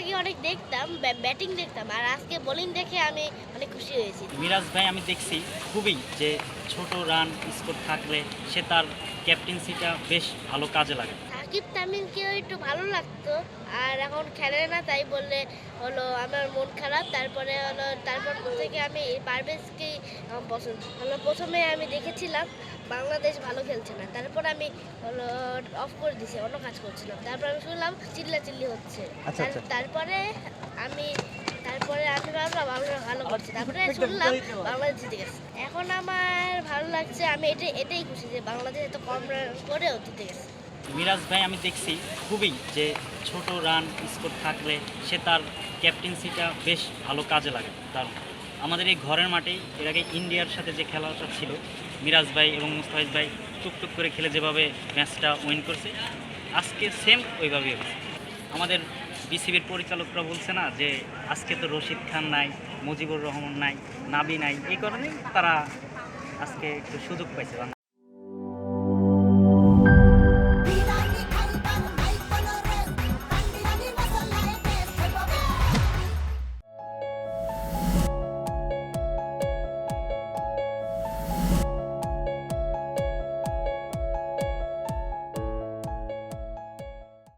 আগে অনেক দেখতাম ব্যাটিং দেখতাম আর আজকে বোলিং দেখে আমি অনেক খুশি হয়েছি। মিরাজ ভাই আমি দেখছি খুবই যে ছোট রান স্কোর থাকলে সে তার ক্যাপ্টেন্সিটা বেশ ভালো কাজে লাগে। সাকিব তামিমকেও একটু ভালো লাগতো আর এখন খেলে না তাই বললে হলো আমার মন খারাপ তারপরে হলো তারপর থেকে আমি পারভেজকেই পছন্দ। হলো প্রথমে আমি দেখেছিলাম বাংলাদেশ ভালো খেলছে না তারপর আমি হলো অফ করে দিছি অন্য কাজ করছিলাম। তারপর আমি শুনলাম চিল্লা চিল্লি হচ্ছে। আচ্ছা, আচ্ছা। তারপরে আমি তারপরে আমি ভাবলাম আমরা ভালো করছি। তারপরে শুনলাম বাংলাদেশ জিতে গেছে। এখন আমার ভালো লাগছে আমি এটাই এটাই খুশি যে বাংলাদেশ এত কম রান করেও জিতে গেছে। মিরাজ ভাই আমি দেখছি খুবই যে ছোট রান স্কোর থাকলে সে তার ক্যাপ্টেন্সিটা বেশ ভালো কাজে লাগে। তার আমাদের এই ঘরের মাঠেই এর আগে ইন্ডিয়ার সাথে যে খেলাটা ছিল মিরাজ ভাই এবং মুস্তাফিজ ভাই টুকটুক করে খেলে যেভাবে ম্যাচটা উইন করছে, আজকে সেম ওইভাবেই হয়েছে। আমাদের বিসিবির পরিচালকরা বলছে না যে, আজকে তো রশিদ খান নাই, মুজিবুর রহমান নাই, নাবি নাই, এই কারণেই তারা আজকে একটু সুযোগ পাইছে।